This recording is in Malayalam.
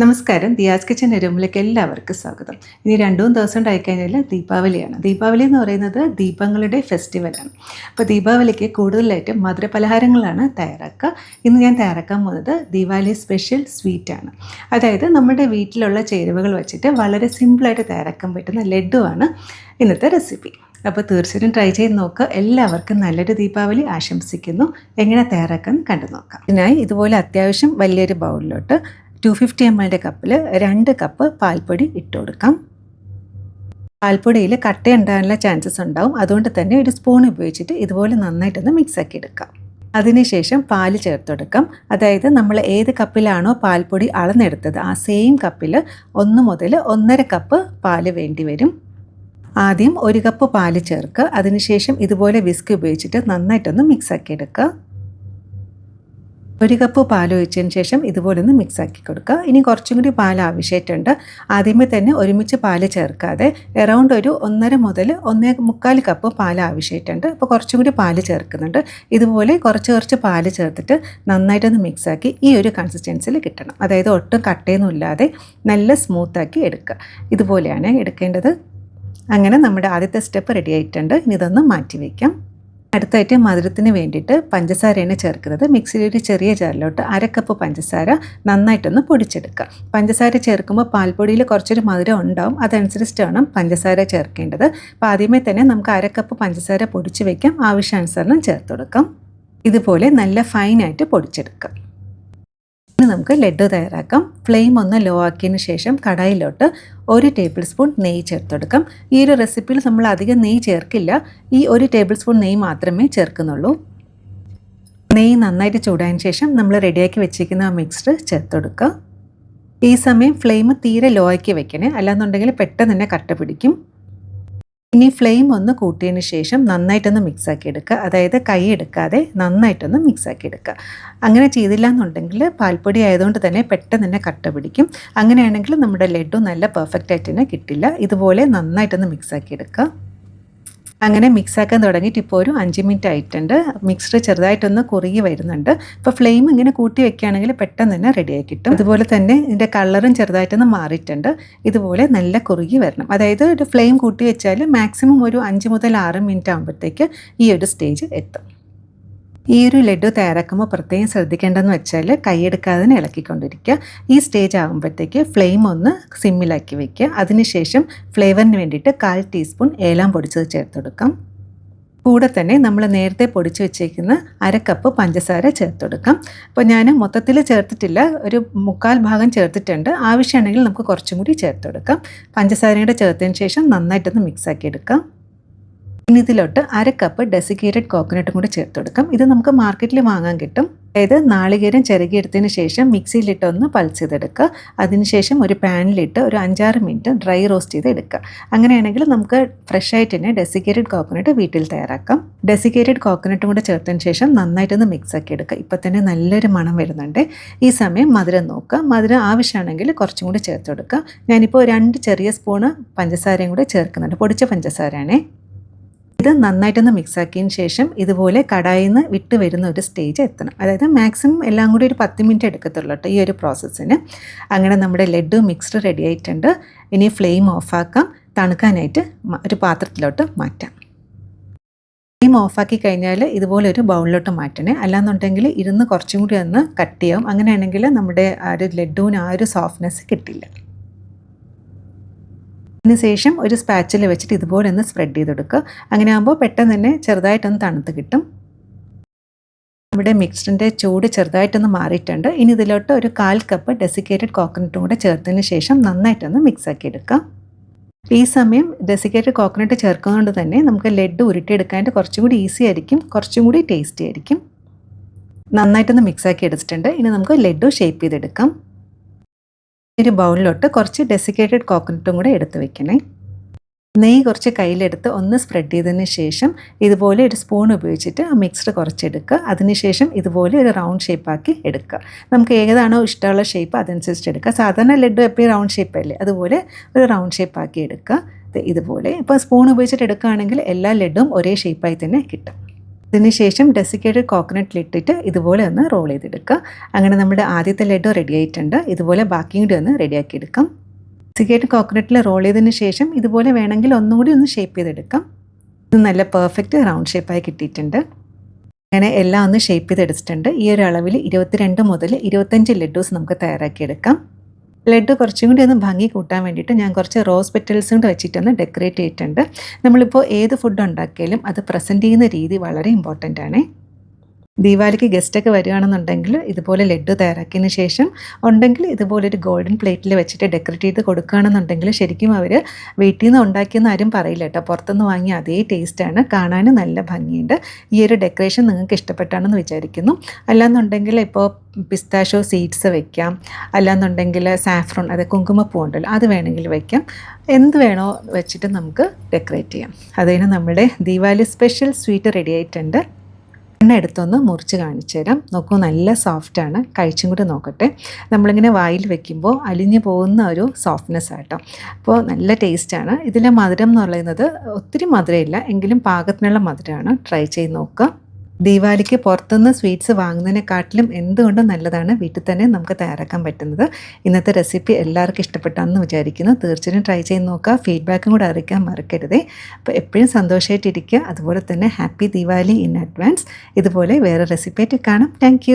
നമസ്കാരം. ദിയാസ് കിച്ചൻ എരുമ്പിലേക്ക് എല്ലാവർക്കും സ്വാഗതം. ഇനി രണ്ടു മൂന്ന് ദിവസം ഉണ്ടായി കഴിഞ്ഞാൽ ദീപാവലിയാണ്. ദീപാവലി എന്ന് പറയുന്നത് ദീപങ്ങളുടെ ഫെസ്റ്റിവലാണ് അപ്പോൾ ദീപാവലിക്ക് കൂടുതലായിട്ട് മധുരപലഹാരങ്ങളാണ് തയ്യാറാക്കുക. ഇന്ന് ഞാൻ തയ്യാറാക്കാൻ പോകുന്നത് ദീപാവലി സ്പെഷ്യൽ സ്വീറ്റാണ് അതായത് നമ്മുടെ വീട്ടിലുള്ള ചേരുവകൾ വെച്ചിട്ട് വളരെ സിമ്പിളായിട്ട് തയ്യാറാക്കാൻ പറ്റുന്ന ലഡുവാണ് ഇന്നത്തെ റെസിപ്പി അപ്പോൾ തീർച്ചയായിട്ടും ട്രൈ ചെയ്ത് നോക്കുക. എല്ലാവർക്കും നല്ലൊരു ദീപാവലി ആശംസിക്കുന്നു. എങ്ങനെ തയ്യാറാക്കാൻ കണ്ടു നോക്കാം. ഇതിനായി ഇതുപോലെ അത്യാവശ്യം വലിയൊരു ബൗളിലോട്ട് ടു ഫിഫ്റ്റി എം എല്ലിന്റെ കപ്പിൽ രണ്ട് കപ്പ് പാൽപ്പൊടി ഇട്ട് കൊടുക്കാം. പാൽപ്പൊടിയിൽ കട്ട ഉണ്ടാകാനുള്ള ചാൻസസ് ഉണ്ടാവും. അതുകൊണ്ട് തന്നെ ഒരു സ്പൂൺ ഉപയോഗിച്ചിട്ട് ഇതുപോലെ നന്നായിട്ടൊന്ന് മിക്സാക്കി എടുക്കാം. അതിനുശേഷം പാൽ ചേർത്ത് കൊടുക്കാം. അതായത് നമ്മൾ ഏത് കപ്പിലാണോ പാൽപ്പൊടി അളന്നെടുത്തത് ആ സെയിം കപ്പിൽ ഒന്ന് മുതൽ ഒന്നര കപ്പ് പാൽ വേണ്ടി വരും. ആദ്യം ഒരു കപ്പ് പാൽ ചേർക്കുക. അതിനുശേഷം ഇതുപോലെ വിസ്ക് ഉപയോഗിച്ചിട്ട് നന്നായിട്ടൊന്ന് മിക്സാക്കി എടുക്കുക. ഒരു കപ്പ് പാൽ ഒഴിച്ചതിന് ശേഷം ഇതുപോലെ ഒന്ന് മിക്സ് ആക്കി കൊടുക്കുക. ഇനി കുറച്ചും കൂടി പാൽ ആവശ്യമായിട്ടുണ്ട്. ആദ്യമേ തന്നെ ഒരുമിച്ച് പാൽ ചേർക്കാതെ എറൗണ്ട് ഒരു ഒന്നര മുതൽ ഒന്നേ മുക്കാൽ കപ്പ് പാൽ ആവശ്യമായിട്ടുണ്ട്. അപ്പോൾ കുറച്ചും കൂടി പാൽ ചേർക്കുന്നുണ്ട്. ഇതുപോലെ കുറച്ച് കുറച്ച് പാൽ ചേർത്തിട്ട് നന്നായിട്ടൊന്ന് മിക്സ് ആക്കി ഈ ഒരു കൺസിസ്റ്റൻസിൽ കിട്ടണം. അതായത് ഒട്ടും കട്ടയൊന്നുമില്ലാതെ നല്ല സ്മൂത്താക്കി എടുക്കുക. ഇതുപോലെയാണ് എടുക്കേണ്ടത്. അങ്ങനെ നമ്മുടെ ആദ്യത്തെ സ്റ്റെപ്പ് റെഡി ആയിട്ടുണ്ട്. ഇനി ഇതൊന്ന് മാറ്റി വയ്ക്കാം. അടുത്തായിട്ട് മധുരത്തിന് വേണ്ടിയിട്ട് പഞ്ചസാരയാണ് ചേർക്കുന്നത്. മിക്സിയിൽ ഒരു ചെറിയ ജാറിലോട്ട് അര കപ്പ് പഞ്ചസാര നന്നായിട്ടൊന്ന് പൊടിച്ചെടുക്കുക. പഞ്ചസാര ചേർക്കുമ്പോൾ പാൽപ്പൊടിയിൽ കുറച്ചൊരു മധുരം ഉണ്ടാവും. അതനുസരിച്ചിട്ട് വേണം പഞ്ചസാര ചേർക്കേണ്ടത്. അപ്പോൾ ആദ്യമേ തന്നെ നമുക്ക് അര കപ്പ് പഞ്ചസാര പൊടിച്ച് വയ്ക്കാം ആവശ്യാനുസരണം ചേർത്ത് കൊടുക്കാം. ഇതുപോലെ നല്ല ഫൈനായിട്ട് പൊടിച്ചെടുക്കാം. ഇനി നമുക്ക് ലഡു തയ്യാറാക്കാം. ഫ്ലെയിം ഒന്ന് ലോ ആക്കിയതിന് ശേഷം കടായിലോട്ട് ഒരു ടേബിൾ സ്പൂൺ നെയ്യ് ചേർത്തെടുക്കാം. ഈ ഒരു റെസിപ്പിയിൽ നമ്മൾ അധികം നെയ്യ് ചേർക്കില്ല. ഈ ഒരു ടേബിൾ സ്പൂൺ നെയ്യ് മാത്രമേ ചേർക്കുന്നുള്ളൂ. നെയ്യ് നന്നായിട്ട് ചൂടായതിന് ശേഷം നമ്മൾ റെഡിയാക്കി വെച്ചിരിക്കുന്ന ആ മിക്സ്ഡ് ചേർത്തെടുക്കുക ഈ സമയം ഫ്ലെയിം തീരെ ലോ ആക്കി വെക്കണേ. അല്ലാന്നുണ്ടെങ്കിൽ പെട്ടെന്ന് തന്നെ കട്ട പിടിക്കും. ഇനി ഫ്ലെയിം ഒന്ന് കൂട്ടിയതിന് ശേഷം നന്നായിട്ടൊന്ന് മിക്സാക്കി എടുക്കുക അതായത് കൈ എടുക്കാതെ നന്നായിട്ടൊന്ന് മിക്സാക്കി എടുക്കുക അങ്ങനെ ചെയ്തില്ല എന്നുണ്ടെങ്കിൽ പാൽപ്പൊടി ആയതുകൊണ്ട് തന്നെ പെട്ടെന്ന് തന്നെ കട്ട പിടിക്കും. അങ്ങനെയാണെങ്കിൽ നമ്മുടെ ലഡു നല്ല പെർഫെക്റ്റ് ആയിട്ട് തന്നെ കിട്ടില്ല. ഇതുപോലെ നന്നായിട്ടൊന്ന് മിക്സാക്കി എടുക്കുക അങ്ങനെ മിക്സ് ആക്കാൻ തുടങ്ങിയിട്ട് ഇപ്പോൾ ഒരു അഞ്ച് മിനിറ്റ് ആയിട്ടുണ്ട്. മിക്സ്ഡ് ചെറുതായിട്ടൊന്ന് കുറുകി വരുന്നുണ്ട്. അപ്പോൾ ഫ്ലെയിം ഇങ്ങനെ കൂട്ടി വെക്കുകയാണെങ്കിൽ പെട്ടെന്ന് തന്നെ റെഡിയായി കിട്ടും. അതുപോലെ തന്നെ ഇതിന്റെ കളറും ചെറുതായിട്ടൊന്ന് മാറിയിട്ടുണ്ട്. ഇതുപോലെ നല്ല കുറുകി വരണം. അതായത് ഒരു ഫ്ലെയിം കൂട്ടി വെച്ചാൽ മാക്സിമം ഒരു അഞ്ച് മുതൽ ആറ് മിനിറ്റ് ആകുമ്പോഴത്തേക്ക് ഈ ഒരു സ്റ്റേജ് എത്തും. ഈ ഒരു ലഡു തയ്യാറാക്കുമ്പോൾ പ്രത്യേകം ശ്രദ്ധിക്കേണ്ടതെന്ന് വെച്ചാൽ കൈയെടുക്കാതെ തന്നെ ഇളക്കിക്കൊണ്ടിരിക്കുക. ഈ സ്റ്റേജ് ആകുമ്പോഴത്തേക്ക് ഫ്ലെയിം ഒന്ന് സിമ്മിലാക്കി വയ്ക്കുക അതിനുശേഷം ഫ്ലേവറിന് വേണ്ടിയിട്ട് കാൽ ടീസ്പൂൺ ഏലാം പൊടിച്ചത് ചേർത്തെടുക്കാം കൂടെ തന്നെ നമ്മൾ നേരത്തെ പൊടിച്ച് വെച്ചേക്കുന്ന അരക്കപ്പ് പഞ്ചസാര ചേർത്തെടുക്കാം അപ്പോൾ ഞാൻ മൊത്തത്തിൽ ചേർത്തിട്ടില്ല ഒരു മുക്കാൽ ഭാഗം ചേർത്തിട്ടുണ്ട്. ആവശ്യമാണെങ്കിൽ നമുക്ക് കുറച്ചും കൂടി ചേർത്തെടുക്കാം പഞ്ചസാരയുടെ ചേർത്തതിന് ശേഷം നന്നായിട്ടൊന്ന് മിക്സാക്കി എടുക്കാം. ഇനി ഇതിലോട്ട് അര കപ്പ് ഡെസിക്കേറ്റഡ് കോക്കനട്ടും കൂടി ചേർത്ത് കൊടുക്കാം. ഇത് നമുക്ക് മാർക്കറ്റിൽ വാങ്ങാൻ കിട്ടും. അതായത് നാളികേരം ചിരകിയെടുത്തതിന് ശേഷം മിക്സിയിലിട്ട് ഒന്ന് പൾസ് ചെയ്തെടുക്കുക. അതിനുശേഷം ഒരു പാനിലിട്ട് ഒരു അഞ്ചാറ് മിനിറ്റ് ഡ്രൈ റോസ്റ്റ് ചെയ്ത് എടുക്കുക അങ്ങനെയാണെങ്കിൽ നമുക്ക് ഫ്രഷ് ആയിട്ട് തന്നെ ഡെസിക്കേറ്റഡ് കോക്കനട്ട് വീട്ടിൽ തയ്യാറാക്കാം. ഡെസിക്കേറ്റഡ് കോക്കനട്ടും കൂടെ ചേർത്തതിന് ശേഷം നന്നായിട്ടൊന്ന് മിക്സ് ആക്കി എടുക്കുക. ഇപ്പം തന്നെ നല്ലൊരു മണം വരുന്നുണ്ട്. ഈ സമയം മധുരം നോക്കുക. മധുരം ആവശ്യമാണെങ്കിൽ കുറച്ചും കൂടി ചേർത്ത് കൊടുക്കുക. ഞാനിപ്പോൾ രണ്ട് ചെറിയ സ്പൂണ് പഞ്ചസാരയും കൂടെ ചേർക്കുന്നുണ്ട്. പൊടിച്ച പഞ്ചസാരയാണേ. ഇത് നന്നായിട്ടൊന്ന് മിക്സാക്കിയതിന് ശേഷം ഇതുപോലെ കടായിൽ നിന്ന് വിട്ട് വരുന്ന ഒരു സ്റ്റേജ് എത്തണം. അതായത് മാക്സിമം എല്ലാം കൂടി ഒരു പത്ത് മിനിറ്റ് എടുക്കത്തുള്ളൂ കേട്ടോ ഈ ഒരു പ്രോസസ്സിന് അങ്ങനെ നമ്മുടെ ലഡു മിക്സ്ഡ് റെഡി ആയിട്ടുണ്ട്. ഇനി ഫ്ലെയിം ഓഫാക്കാം തണുക്കാനായിട്ട് ഒരു പാത്രത്തിലോട്ട് മാറ്റാം. ഫ്ലെയിം ഓഫാക്കി കഴിഞ്ഞാൽ ഇതുപോലെ ഒരു ബൗളിലോട്ട് മാറ്റണേ. അല്ലാന്നുണ്ടെങ്കിൽ ഇരുന്ന് കുറച്ചും കൂടി ഒന്ന് കട്ട് ചെയ്യാം. അങ്ങനെയാണെങ്കിൽ നമ്മുടെ ആ ഒരു ലഡുവിന് ആ ഒരു സോഫ്റ്റ്നെസ് കിട്ടില്ല. അതിനുശേഷം ഒരു സ്പാച്ചിൽ വെച്ചിട്ട് ഇതുപോലെ ഒന്ന് സ്പ്രെഡ് ചെയ്ത് കൊടുക്കുക അങ്ങനെ ആകുമ്പോൾ പെട്ടെന്ന് തന്നെ ചെറുതായിട്ടൊന്ന് തണുത്ത് കിട്ടും. നമ്മുടെ മിക്സ്ഡിന്റെ ചൂട് ചെറുതായിട്ടൊന്ന് മാറിയിട്ടുണ്ട്. ഇനി ഇതിലോട്ട് ഒരു കാൽ കപ്പ് ഡെസിക്കേറ്റഡ് കോക്കനട്ടും കൂടെ ചേർത്തതിന് ശേഷം നന്നായിട്ടൊന്ന് മിക്സ് ആക്കി എടുക്കാം. ഈ സമയം ഡെസിക്കേറ്റഡ് കോക്കനട്ട് ചേർക്കുന്നതുകൊണ്ട് തന്നെ നമുക്ക് ലെഡ് ഉരുട്ടിയെടുക്കാനായിട്ട് കുറച്ചും കൂടി ഈസി ആയിരിക്കും. കുറച്ചും കൂടി ടേസ്റ്റി ആയിരിക്കും. നന്നായിട്ടൊന്ന് മിക്സ് ആക്കി എടുത്തിട്ടുണ്ട്. ഇനി നമുക്ക് ലഡ്ഡു ഷേപ്പ് ചെയ്തെടുക്കാം. ഒരു ബൗളിലോട്ട് കുറച്ച് ഡെസിക്കേറ്റഡ് കോക്കനട്ടും കൂടെ എടുത്ത് വെക്കണേ. നെയ്യ് കുറച്ച് കയ്യിലെടുത്ത് ഒന്ന് സ്പ്രെഡ് ചെയ്തതിന് ശേഷം ഇതുപോലെ ഒരു സ്പൂൺ ഉപയോഗിച്ചിട്ട് ആ മിക്സ്ഡ് കുറച്ചെടുക്കുക. അതിനുശേഷം ഇതുപോലെ ഒരു റൗണ്ട് ഷേപ്പാക്കി എടുക്കുക. നമുക്ക് ഏതാണോ ഇഷ്ടമുള്ള ഷേപ്പ് അതനുസരിച്ച് എടുക്കുക. സാധാരണ ലഡു എപ്പോഴും റൗണ്ട് ഷേപ്പ് അല്ലേ? അതുപോലെ ഒരു റൗണ്ട് ഷേപ്പാക്കി എടുക്കുക. ഇതുപോലെ. ഇപ്പോൾ സ്പൂൺ ഉപയോഗിച്ചിട്ട് എടുക്കുകയാണെങ്കിൽ എല്ലാ ലഡും ഒരേ ഷേപ്പായി തന്നെ കിട്ടും. ഇതിനുശേഷം ഡെസിക്കേറ്റഡ് കോക്കനട്ടിൽ ഇട്ടിട്ട് ഇതുപോലെ ഒന്ന് റോൾ ചെയ്തെടുക്കുക. അങ്ങനെ നമ്മുടെ ആദ്യത്തെ ലഡു റെഡി ആയിട്ടുണ്ട്. ഇതുപോലെ ബാക്കിയും കൂടി ഒന്ന് റെഡിയാക്കി എടുക്കാം. ഡെസിക്കേറ്റഡ് കോക്കനട്ടിൽ റോൾ ചെയ്തതിന് ശേഷം ഇതുപോലെ വേണമെങ്കിൽ ഒന്നും കൂടി ഒന്ന് ഷേപ്പ് ചെയ്തെടുക്കാം. ഇത് നല്ല പെർഫെക്റ്റ് റൗണ്ട് ഷേപ്പായി കിട്ടിയിട്ടുണ്ട്. അങ്ങനെ എല്ലാം ഒന്ന് ഷേപ്പ് ചെയ്തെടുത്തിട്ടുണ്ട്. ഈ ഒരു അളവിൽ ഇരുപത്തിരണ്ട് മുതൽ ഇരുപത്തഞ്ച് ലഡ്ഡൂസ് നമുക്ക് തയ്യാറാക്കിയെടുക്കാം. ലഡ്ഡു കുറച്ചും കൂടി ഒന്ന് ഭംഗി കൂട്ടാൻ വേണ്ടിയിട്ട് ഞാൻ കുറച്ച് റോസ് പെറ്റൽസും കൂടെ വെച്ചിട്ടൊന്ന് ഡെക്കറേറ്റ് ചെയ്തിട്ടുണ്ട്. നമ്മളിപ്പോൾ ഏത് ഫുഡ് ഉണ്ടാക്കിയാലും അത് പ്രസന്റ് ചെയ്യുന്ന രീതി വളരെ ഇമ്പോർട്ടന്റ് ആണ്. ദീപാവലിക്ക് ഗസ്റ്റൊക്കെ വരികയാണെന്നുണ്ടെങ്കിൽ ഇതുപോലെ ലഡ്ഡു തയ്യാറാക്കിയതിന് ശേഷം ഉണ്ടെങ്കിൽ ഇതുപോലെ ഒരു ഗോൾഡൻ പ്ലേറ്റിൽ വെച്ചിട്ട് ഡെക്കറേറ്റ് ചെയ്ത് കൊടുക്കുകയാണെന്നുണ്ടെങ്കിൽ ശരിക്കും അവർ വീട്ടിൽ നിന്ന് ഉണ്ടാക്കിയെന്ന് ആരും പറയില്ല കേട്ടോ. പുറത്തുനിന്ന് വാങ്ങിയ അതേ ടേസ്റ്റാണ് കാണാനും നല്ല ഭംഗിയുണ്ട്. ഈ ഒരു ഡെക്കറേഷൻ നിങ്ങൾക്ക് ഇഷ്ടപ്പെട്ടാണെന്ന് വിചാരിക്കുന്നു. അല്ലാന്നുണ്ടെങ്കിൽ ഇപ്പോൾ പിസ്താഷോ സീഡ്സ് വെക്കാം. അല്ലാന്നുണ്ടെങ്കിൽ സാഫ്രോൺ അത് കുങ്കുമപ്പൂ ഉണ്ടല്ലോ അത് വേണമെങ്കിൽ വയ്ക്കാം എന്ത് വേണോ വെച്ചിട്ട് നമുക്ക് ഡെക്കറേറ്റ് ചെയ്യാം. അതിന് നമ്മുടെ ദീപാവലി സ്പെഷ്യൽ സ്വീറ്റ് റെഡി ആയിട്ടുണ്ട്. എണ്ണ എടുത്തൊന്ന് മുറിച്ച് കാണിച്ചു തരാം. നോക്കൂ നല്ല സോഫ്റ്റാണ് കഴിച്ചും കൂടി നോക്കട്ടെ. നമ്മളിങ്ങനെ വായിൽ വെക്കുമ്പോൾ അലിഞ്ഞു പോകുന്ന ഒരു സോഫ്റ്റ്നെസ് ആട്ടോ. അപ്പോൾ നല്ല ടേസ്റ്റാണ് ഇതിലെ മധുരം എന്ന് പറയുന്നത് ഒത്തിരി മധുരമില്ല. എങ്കിലും പാകത്തിനുള്ള മധുരമാണ്. ട്രൈ ചെയ്ത് നോക്കുക. ദീപാവലിക്ക് പുറത്തുനിന്ന് സ്വീറ്റ്സ് വാങ്ങുന്നതിനെക്കാട്ടിലും എന്തുകൊണ്ടും നല്ലതാണ് വീട്ടിൽ തന്നെ നമുക്ക് തയ്യാറാക്കാൻ പറ്റുന്നത്. ഇന്നത്തെ റെസിപ്പി എല്ലാവർക്കും ഇഷ്ടപ്പെട്ടാണെന്ന് വിചാരിക്കുന്നു. തീർച്ചയായും ട്രൈ ചെയ്ത് നോക്കുക. ഫീഡ്ബാക്കും കൂടെ അറിയിക്കാൻ മറക്കരുതേ. അപ്പോൾ എപ്പോഴും സന്തോഷമായിട്ടിരിക്കുക അതുപോലെ തന്നെ ഹാപ്പി ദീപാവലി ഇൻ അഡ്വാൻസ്. ഇതുപോലെ വേറെ റെസിപ്പി ആയിട്ട് കാണാം. താങ്ക്